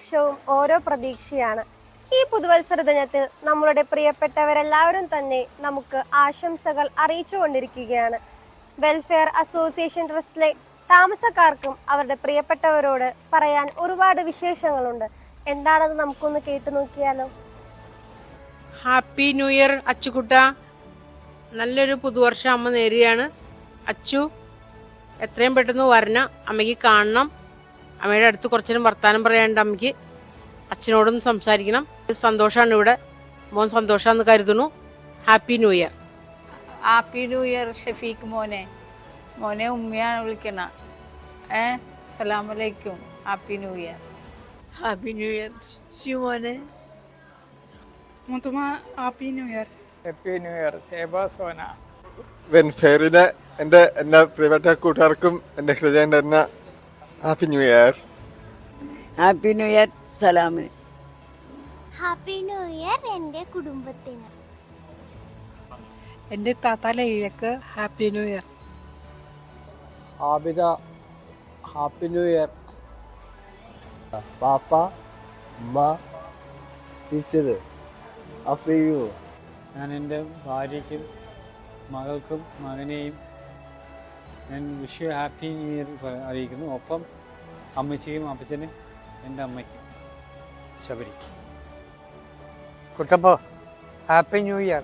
വർഷവും ഓരോ പ്രതീക്ഷയാണ്. ഈ പുതുവത്സര ദിനത്തിൽ നമ്മളുടെ പ്രിയപ്പെട്ടവരെല്ലാവരും തന്നെ നമുക്ക് ആശംസകൾ അറിയിച്ചുകൊണ്ടിരിക്കുകയാണ് വെൽഫെയർ അസോസിയേഷൻ ട്രസ്റ്റിലെ താമസക്കാർക്കും അവരുടെ പ്രിയപ്പെട്ടവരോട് പറയാൻ ഒരുപാട് വിശേഷങ്ങളുണ്ട്. എന്താണെന്ന് നമുക്കൊന്ന് കേട്ടു നോക്കിയാലോ? ഹാപ്പി ന്യൂ ഇയർ അച്ചുകുട്ട. നല്ലൊരു പുതുവർഷം അമ്മ നേരുകയാണ്. അച്ചു എത്രയും പെട്ടെന്ന് വരണം. അമ്മയ്ക്ക് കാണണം. അമ്മയുടെ അടുത്ത് കുറച്ചേരം വർത്താനം പറയാണ്ട് അമ്മയ്ക്ക്. അച്ഛനോടും സംസാരിക്കണം. സന്തോഷമാണ് ഇവിടെ. മോൻ സന്തോഷമാണെന്ന് കരുതുന്നു. Happy new year happy new year Shafeeq മോനെ. മോനെ ഉമ്മയാണ് വിളിക്കണ. ഏ? സലാമലൈക്കും happy new year happy new year ശിവമോനെ മുത്തുമ happy new year happy new year സേബ സോന. വെൻഫെയറിന് എന്റെ എല്ലാ പ്രിയപ്പെട്ട കൂട്ടുകാർക്കും എന്റെ ഹൃദയം തരുന്ന happy new year happy new year സലാമിന് happy new year എന്റെ കുടുംബത്തിന്. എന്റെ താത്താലയിലേക്ക് happy new year Abida happy new year പാപ്പ ഉമ്മ ടീച്ചർ അപ്പയ്യോ ഞാൻ എന്റെ ഭാര്യയ്ക്കും മകൾക്കും മകനെയും ഞാൻ വിഷു ഹാപ്പി ന്യൂ ഇയർ അറിയിക്കുന്നു. ഒപ്പം അമ്മച്ചിയും അപ്പച്ചനും എന്റെ അമ്മയ്ക്കും ശബരി. കുട്ടപ്പോ ഹാപ്പി ന്യൂ ഇയർ.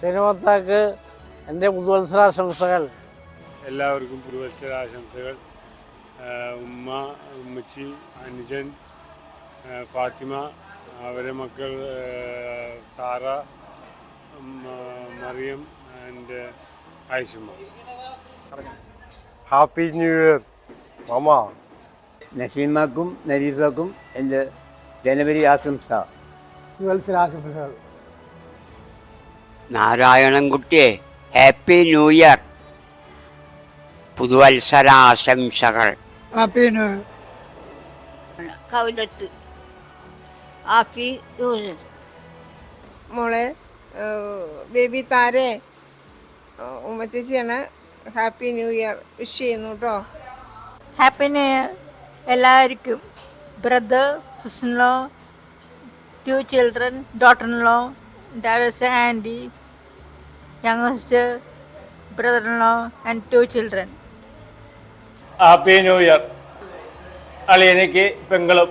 സിനിമത്താക്ക് എന്റെ പുതുവത്സരാശംസകൾ. എല്ലാവർക്കും പുതുവത്സരാശംസകൾ. ഉമ്മ ഉമ്മച്ചി അനുജൻ ഫാത്തിമ അവരെ മക്കൾ സാറ മറിയം ആൻഡ് ആയിഷുമ്മ ഹാപ്പി ന്യൂ ഇയർ മാമ നസീമക്കും നരീസാക്കും എന്റെ ജനുവരി ആശംസ. ആശംസകൾ? നാരായണൻകുട്ടിയെ ഹാപ്പി ന്യൂ ഇയർ പുതുവത്സരാശംസകൾ. ഹാപ്പി ന്യൂ ഇയർ കവിതത്ത് ഹാപ്പി ന്യൂ ഇയർ മോളെ ബേബി താരെ ഉമ്മച്ചേച്ചിയാണ്. ഹാപ്പി ന്യൂ ഇയർ വിഷ് ചെയ്യുന്നു കേട്ടോ ഹാപ്പി ന്യൂ ഇയർ എല്ലാവർക്കും. ബ്രദർ സിസ്റ്റർലോ ടു ചിൽഡ്രൻ ഡോട്ടറിലോ ഡാരസ് aunty youngest ബ്രദറിലോ and two children happy new year അളിയനയ്ക്ക് പെങ്ങളും.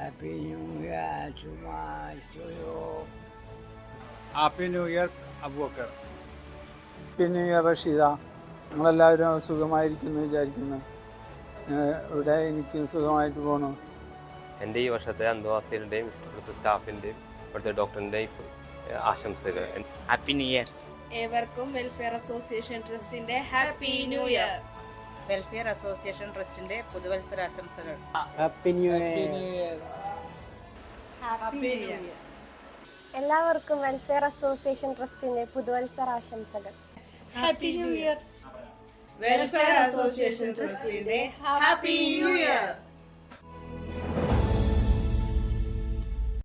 Happy new year happy new year Aboobacker. Year Rasheeda നിങ്ങളെല്ലാവരും സുഖമായിരിക്കുന്നു വിചാരിക്കുന്നു. ഇവിടെ എനിക്ക് സുഖമായിട്ട് പോകണു എന്റെ ഈ വർഷത്തെ അന്തവാസികളുടെയും ഇഷ്ടപ്പെടുത്ത സ്റ്റാഫിന്റെയും ഇവിടുത്തെ ഡോക്ടറിന്റെയും ആശംസകൾ. ഹാപ്പി ന്യൂ ഇയർ ഏവർക്കും വെൽഫെയർ അസോസിയേഷൻ ട്രസ്റ്റിന്റെ happy new year welfare association ട്രസ്റ്റിന്റെ പുതുവത്സരാശംസകൾ. Happy new year happy new year എല്ലാവർക്കും വെൽഫെയർ അസോസിയേഷൻ ട്രസ്റ്റിന്റെ പുതുവത്സര ആശംസകൾ happy new year welfare association ട്രസ്റ്റിന്റെ ഹാപ്പി ന്യൂ ഇയർ